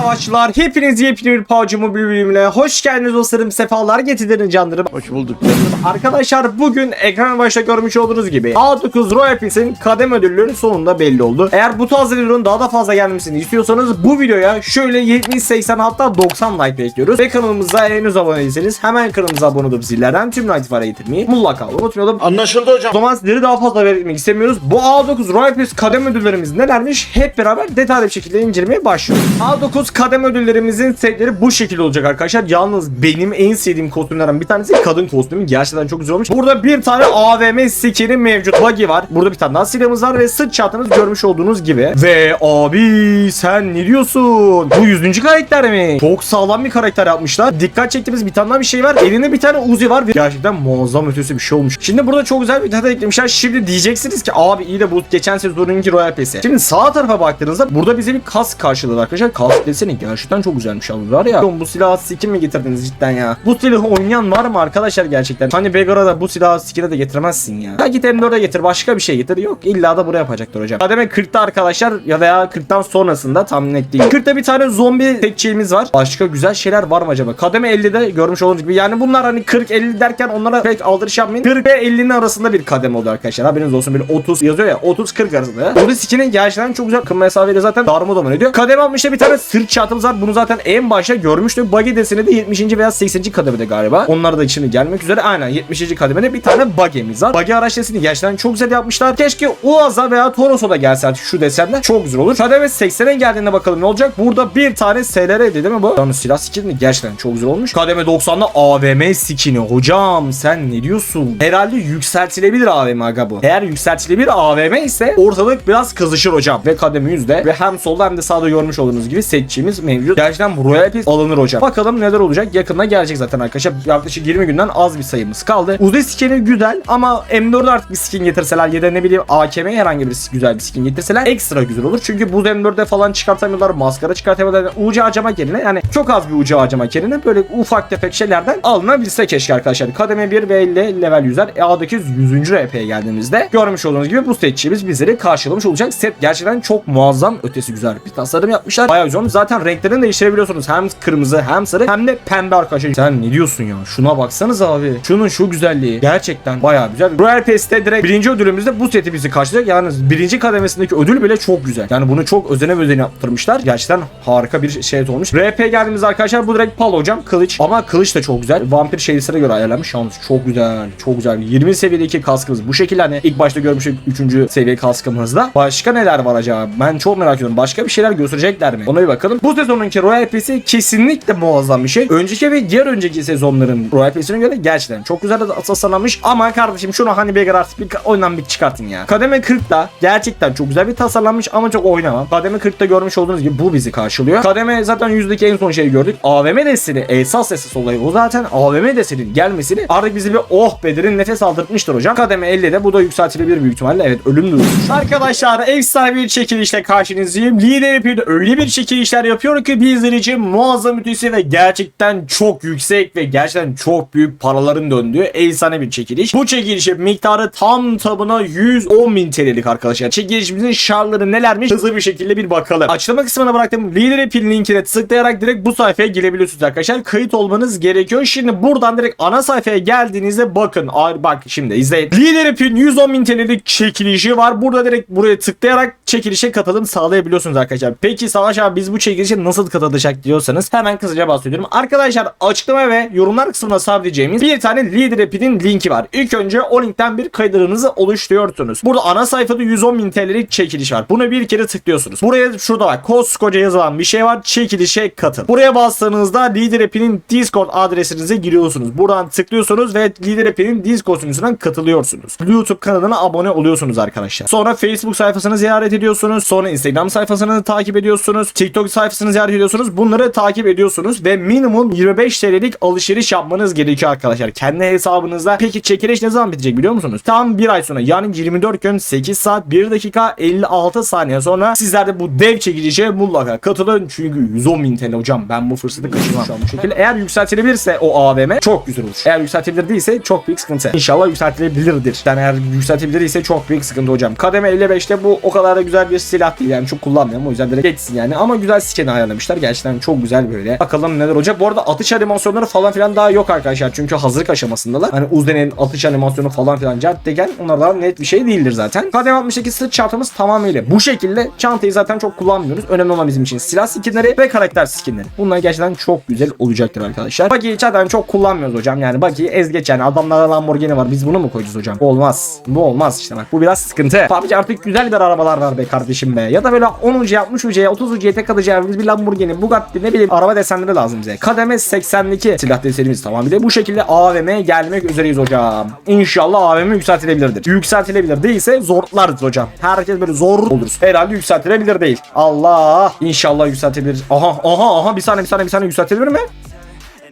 savaşçılar hepiniz yepyeni bir PUBG Mobile bölümüne hoş geldiniz dostlarım sefalar getirdiniz canlarım Hoş bulduk. Arkadaşlar bugün ekran başta görmüş olduğunuz gibi A9 Royal Pass'in kadem ödüllerinin sonunda belli oldu. Eğer bu tarz videoların daha da fazla gelmesini istiyorsanız bu videoya şöyle 70, 80 hatta 90 like bekliyoruz. Ve kanalımıza henüz abone değilseniz hemen kanalımıza abone olup zillerden tüm notifikasyonları getirmeyi mutlaka unutmayalım. Anlaşıldı hocam. O zaman sizleri daha fazla belirtmek istemiyoruz. Bu A9 Royal Pass kadem ödüllerimiz nelermiş? Hep beraber detaylı bir şekilde incelemeye başlıyoruz. A9 kadem ödüllerimizin setleri bu şekilde olacak arkadaşlar. Yalnız benim en sevdiğim kostümlerden bir tanesi kadın kostümü. Gerçekten çok güzel olmuş. Burada bir tane AVM skini mevcut. Buggy var. Burada bir tane daha silahımız var ve sırt çantamız görmüş olduğunuz gibi. Ve abi sen ne diyorsun? Bu 100. karakter mi? Çok sağlam bir karakter yapmışlar. Dikkat çektiğimiz bir tane daha bir şey var. Elinde bir tane Uzi var. ve Gerçekten muazzam ötesi bir şey olmuş. Şimdi burada çok güzel bir data eklemişler. Şimdi diyeceksiniz ki abi iyi de bu geçen sezonunki Royal Pass'e. Şimdi sağ tarafa baktığınızda burada bize bir kask karşıladı arkadaşlar. Kask deseni gerçekten çok güzelmiş abi var ya. Oğlum Bu silahı skin mi getirdiniz cidden ya? Bu silahı oynayan var mı arkadaşlar gerçekten? Hani Beggar'a da bu silahı skin'e de getiremezsin ya. Ya git M4'e getir başka bir şey getir. Yok illa da buraya yapacaklar hocam. Kademe 40'ta arkadaşlar ya veya 40'tan sonrasında tahmin ettiğim. 40'ta bir tane zombi tekçiğimiz var. Başka güzel şeyler var mı acaba? Kademe 50'de görmüş olduğunuz gibi. Yani bunlar hani 40-50 derken onlara pek aldırış yapmayın. 40 ve 50'nin arasında bir kademe oluyor arkadaşlar. Haberiniz olsun böyle 30 yazıyor ya 30-40 arasında. ya. Burada skinin gerçekten çok güzel kım mesafeyle zaten darmadağın ediyor. Kademe 60'ta bir tane sırt çatımız var. Bunu zaten en başta görmüştük. Buggy deseni de 70. veya 80. kademede galiba. Onlar da içine gelmek üzere. Aynen 70. kademede bir tane buggy'miz var. Buggy araç deseni gerçekten çok güzel yapmışlar. Keşke Uaz'a veya Toros'a da gelse artık şu desenler. Çok güzel olur. Kademe 80'e geldiğinde bakalım ne olacak. Burada bir tane SLR değil mi bu? Yani silah skini gerçekten çok güzel olmuş. Kademe 90'da AVM skini. Hocam sen ne diyorsun? Herhalde yükseltilebilir AVM aga bu. Eğer yükseltilebilir AVM ise ortalık biraz kızışır hocam. Ve kademe 100'de ve hem solda hem de sağda görmüş olduğunuz gibi seçtiğimiz mevcut. Gerçekten Royal Pass alınır hocam. Bakalım neler olacak. Yakında gelecek zaten arkadaşlar. Yaklaşık 20 günden az bir sayımız kaldı. Uzi skini güzel ama M4'e artık bir skin getirseler ya da ne bileyim AKM'ye herhangi bir güzel bir skin getirseler ekstra güzel olur. Çünkü bu M4'e falan çıkartamıyorlar. Maskara çıkartamıyorlar. UC harcamak yerine yani çok az bir UC harcamak yerine böyle ufak tefek şeylerden alınabilse keşke arkadaşlar. Kademe 1 ve 50 level 100'ler A800 100. RP'ye geldiğimizde görmüş olduğunuz gibi bu seçicimiz bizleri karşılamış olacak. Set gerçekten çok muazzam ötesi güzel bir tasarım yapmışlar. Bayağı güzel olmuş. Zaten renklerini değiştirebiliyorsunuz. Hem kırmızı hem sarı hem de pembe arkadaşlar. Sen ne diyorsun ya? Şuna baksanız abi. Şunun şu güzelliği. Gerçekten bayağı güzel. Royal Pass'te direkt birinci ödülümüzde bu seti bizi karşılayacak. Yalnız birinci kademesindeki ödül bile çok güzel. Yani bunu çok özene özene yaptırmışlar. Gerçekten harika bir şey olmuş. RP geldiğimiz arkadaşlar bu direkt pal hocam. Kılıç. Ama kılıç da çok güzel. Vampir şeylisine göre ayarlanmış. Yalnız çok güzel. Çok güzel. 20 seviyedeki kaskımız bu şekilde hani ilk başta görmüştük 3. seviye kaskımızda. Başka neler var acaba? Ben çok merak ediyorum. Başka bir şeyler gösterecekler mi? Ona bir bakalım. Bu sezonunki Royal Pass'i kesinlikle muazzam bir şey. Önceki ve diğer önceki sezonların Royal Pass'ine göre gerçekten çok güzel tasarlanmış. Ama kardeşim şunu hani bir artık bir oyundan bir çıkartın ya. Kademe 40'da gerçekten çok güzel bir tasarlanmış ama çok oynamam. Kademe 40'ta görmüş olduğunuz gibi bu bizi karşılıyor. Kademe zaten yüzdeki en son şeyi gördük. AVM destini esas esas olayı o zaten AVM destinin gelmesini artık bizi bir oh bedirin nefes aldırtmıştır hocam. Kademe 50'de bu da yükseltilebilir büyük ihtimalle. Evet ölüm duyuyor. Arkadaşlar efsane bir çekilişle karşınızdayım. Lider bir öyle bir çekilişler yapıyor ki bizler için muazzam ötesi ve gerçekten çok yüksek ve gerçekten çok büyük paraların döndüğü efsane bir çekiliş. Bu çekilişin miktarı tam tabına 110 bin TL'lik arkadaşlar. Çekilişimizin şartları nelermiş hızlı bir şekilde bir bakalım. Açıklama kısmına bıraktığım Lider App'in linkine tıklayarak direkt bu sayfaya girebiliyorsunuz arkadaşlar. Kayıt olmanız gerekiyor. Şimdi buradan direkt ana sayfaya geldiğinizde bakın. Ay, bak şimdi izleyin. Lider App'in 110 bin TL'lik çekilişi var. Burada direkt buraya tıklayarak çekilişe katılım sağlayabiliyorsunuz arkadaşlar. Peki Savaş abi biz bu çekilişe nasıl katılacak diyorsanız hemen kısaca bahsediyorum. Arkadaşlar açıklama ve yorumlar kısmına sabitleyeceğimiz bir tane Lider App'in linki var. İlk önce o linkten bir kaydırınızı oluşturuyorsunuz. Burada ana sayfada 110 bin TL'lik çekiliş var. Bunu bir kere tıklıyorsunuz. Buraya şurada bak koskoca yazılan bir şey var. Çekilişe katıl. Buraya bastığınızda Lider App'in Discord adresinize giriyorsunuz. Buradan tıklıyorsunuz ve Lider App'in Discord sunucusundan katılıyorsunuz. YouTube kanalına abone oluyorsunuz arkadaşlar. Sonra Facebook sayfasını ziyaret ediyorsunuz. Sonra Instagram sayfasını takip ediyorsunuz. TikTok sayfasını ziyaret ediyorsunuz. Bunları takip ediyorsunuz ve minimum 25 TL'lik alışveriş yapmanız gerekiyor arkadaşlar. Kendi hesabınızda. Peki çekiliş ne zaman bitecek biliyor musunuz? Tam bir ay sonra yani 24 gün 8 saat 1 dakika 56 saniye sonra sizler de bu dev çekilişe mutlaka katılın. Çünkü 110 bin TL hocam ben bu fırsatı kaçırmam şu an bu şekilde. Eğer yükseltilebilirse o AVM çok güzel olur. Eğer yükseltilebilir değilse çok büyük sıkıntı. İnşallah yükseltilebilirdir. Yani eğer yükseltilebilir ise çok büyük sıkıntı hocam. Kademe 55'te bu o kadar da güzel bir silah değil yani çok kullanmıyorum o yüzden direkt geçsin yani. Ama güzel skin'i ayarlamışlar. Gerçekten çok güzel böyle. Bakalım neler olacak. Bu arada atış animasyonları falan filan daha yok arkadaşlar. Çünkü hazırlık aşamasındalar. Hani Uzden'in atış animasyonu falan filan caddegen onlar daha net bir şey değildir zaten. KDM 68 sırt çantamız tamamıyla bu şekilde. Çantayı zaten çok kullanmıyoruz. Önemli olan bizim için silah skinleri ve karakter skinleri. Bunlar gerçekten çok güzel olacaktır arkadaşlar. Buggy'yi zaten çok kullanmıyoruz hocam. Yani buggy'yi ez geç yani. Adamlarda Lamborghini var. Biz bunu mu koyacağız hocam? Olmaz. Bu olmaz işte bak. Bu biraz sıkıntı. PUBG artık güzel bir arabalar var be kardeşim be. Ya da böyle 10 ucuya, 60 ucuya, 30 ucuya tek atacağımız bir Lamborghini, Bugatti ne bileyim araba desenleri lazım bize. Kademe 82 silah desenimiz tamam. Bir de bu şekilde AVM'ye gelmek üzereyiz hocam. İnşallah AVM yükseltilebilirdir. Yükseltilebilir değilse zorlarız hocam. Herkes böyle zor oluruz. Herhalde yükseltilebilir değil. Allah. İnşallah yükseltilebilir. Aha aha aha bir saniye bir saniye bir saniye yükseltilebilir mi?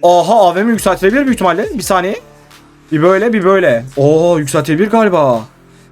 Aha AVM yükseltilebilir büyük ihtimalle. Bir saniye. Bir böyle bir böyle. Oo yükseltilebilir galiba.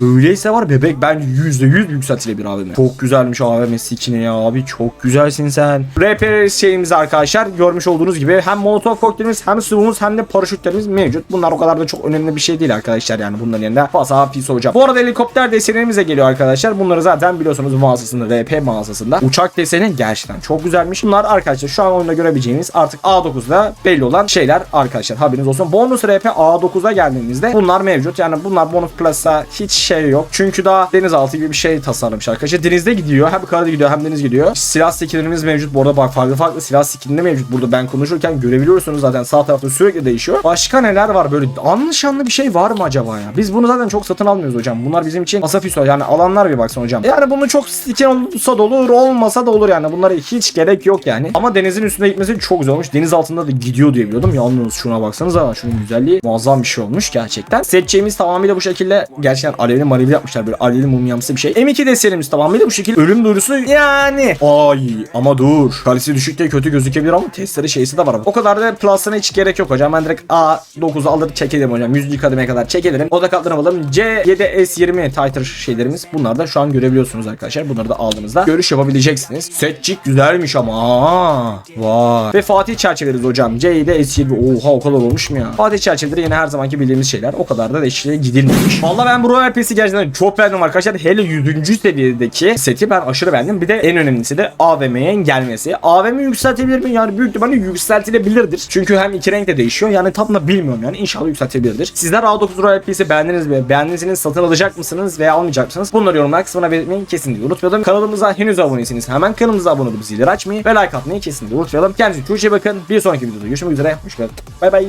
Öyleyse var bebek ben %100 yükseltilebilir AVM. Çok güzelmiş AVM içine ya abi çok güzelsin sen. RP şeyimiz arkadaşlar görmüş olduğunuz gibi hem molotov kokteylimiz hem sıvımız hem de paraşütlerimiz mevcut. Bunlar o kadar da çok önemli bir şey değil arkadaşlar yani bunların yanında fazla pis olacak. Bu arada helikopter desenimize geliyor arkadaşlar. Bunları zaten biliyorsunuz mağazasında RP mağazasında. Uçak deseni gerçekten çok güzelmiş. Bunlar arkadaşlar şu an oyunda görebileceğiniz artık A9'da belli olan şeyler arkadaşlar haberiniz olsun. Bonus RP A9'a geldiğimizde bunlar mevcut. Yani bunlar bonus plus'a hiç şey yok. Çünkü daha denizaltı gibi bir şey tasarlamış arkadaşlar. Denizde gidiyor. Hem karada gidiyor hem deniz gidiyor. Silah skinlerimiz mevcut. Bu arada bak farklı farklı silah skinleri mevcut. Burada ben konuşurken görebiliyorsunuz zaten sağ tarafta sürekli değişiyor. Başka neler var böyle anlaşanlı bir şey var mı acaba ya? Biz bunu zaten çok satın almıyoruz hocam. Bunlar bizim için asafiso yani alanlar bir baksana hocam. Yani bunu çok skin olsa da olur olmasa da olur yani. Bunlara hiç gerek yok yani. Ama denizin üstünde gitmesi çok güzel olmuş. Deniz altında da gidiyor diye biliyordum. Yalnız şuna baksanıza. Şunun güzelliği muazzam bir şey olmuş gerçekten. Seçeceğimiz tamamıyla bu şekilde gerçekten alevli marivli yapmışlar böyle alevli mumyamsı bir şey. M2 desenimiz tamamıyla bu şekilde ölüm duyurusu yani. Ay ama dur. Kalisi düşük diye kötü gözükebilir ama testere şeysi de var. O kadar da plus'ına hiç gerek yok hocam. Ben direkt A9'u alır çekelim hocam. 100. kademeye kadar çekelim. Oda katlarına alalım. C7S20 Tighter şeylerimiz. Bunlar da şu an görebiliyorsunuz arkadaşlar. Bunları da aldığınızda görüş yapabileceksiniz. Setçik güzelmiş ama. Aa, vay. Ve Fatih çerçeveleriz hocam. C7 S20. Oha o kadar olmuş mu ya? Fatih çerçeveleri yine her zamanki bildiğimiz şeyler. O kadar da eşliğe gidilmemiş. Valla ben bu Royal Pass'i gerçekten çok beğendim arkadaşlar. Hele 100. seviyedeki seti ben aşırı beğendim. Bir de en önemlisi de AVM'ye gelmesi. AVM yükseltebilir mi? Yani büyük ihtimalle yükseltilebilirdir. Çünkü hem iki renk de değişiyor. Yani tam da bilmiyorum yani. İnşallah yükseltilebilirdir. Sizler A9 Royal Pass'i beğendiniz mi? Beğendiyseniz satın alacak mısınız veya almayacak mısınız? Bunları yorumlar kısmına belirtmeyi kesinlikle unutmayalım. Kanalımıza henüz aboneyseniz hemen kanalımıza abone olup zilleri açmayı ve like atmayı kesinlikle unutmayalım. Kendinize çok iyi bakın. Bir sonraki videoda görüşmek üzere. Hoşçakalın. Bay bay.